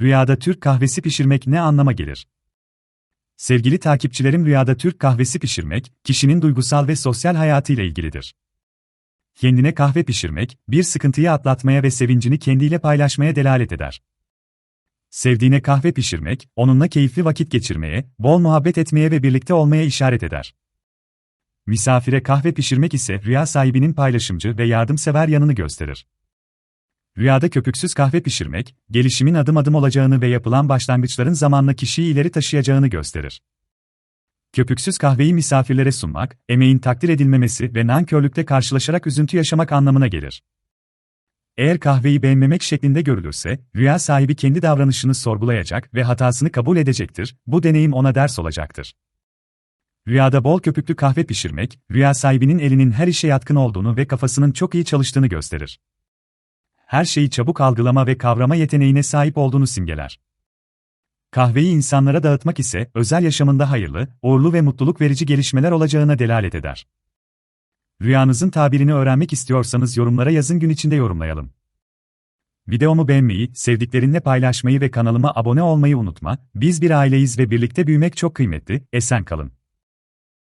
Rüyada Türk kahvesi pişirmek ne anlama gelir? Sevgili takipçilerim rüyada Türk kahvesi pişirmek, kişinin duygusal ve sosyal hayatıyla ilgilidir. Kendine kahve pişirmek, bir sıkıntıyı atlatmaya ve sevincini kendiyle paylaşmaya delalet eder. Sevdiğine kahve pişirmek, onunla keyifli vakit geçirmeye, bol muhabbet etmeye ve birlikte olmaya işaret eder. Misafire kahve pişirmek ise rüya sahibinin paylaşımcı ve yardımsever yanını gösterir. Rüyada köpüksüz kahve pişirmek, gelişimin adım adım olacağını ve yapılan başlangıçların zamanla kişiyi ileri taşıyacağını gösterir. Köpüksüz kahveyi misafirlere sunmak, emeğin takdir edilmemesi ve nankörlükle karşılaşarak üzüntü yaşamak anlamına gelir. Eğer kahveyi beğenmemek şeklinde görülürse, rüya sahibi kendi davranışını sorgulayacak ve hatasını kabul edecektir, bu deneyim ona ders olacaktır. Rüyada bol köpüklü kahve pişirmek, rüya sahibinin elinin her işe yatkın olduğunu ve kafasının çok iyi çalıştığını gösterir. Her şeyi çabuk algılama ve kavrama yeteneğine sahip olduğunu simgeler. Kahveyi insanlara dağıtmak ise özel yaşamında hayırlı, uğurlu ve mutluluk verici gelişmeler olacağına delalet eder. Rüyanızın tabirini öğrenmek istiyorsanız yorumlara yazın gün içinde yorumlayalım. Videomu beğenmeyi, sevdiklerinle paylaşmayı ve kanalıma abone olmayı unutma. Biz bir aileyiz ve birlikte büyümek çok kıymetli. Esen kalın.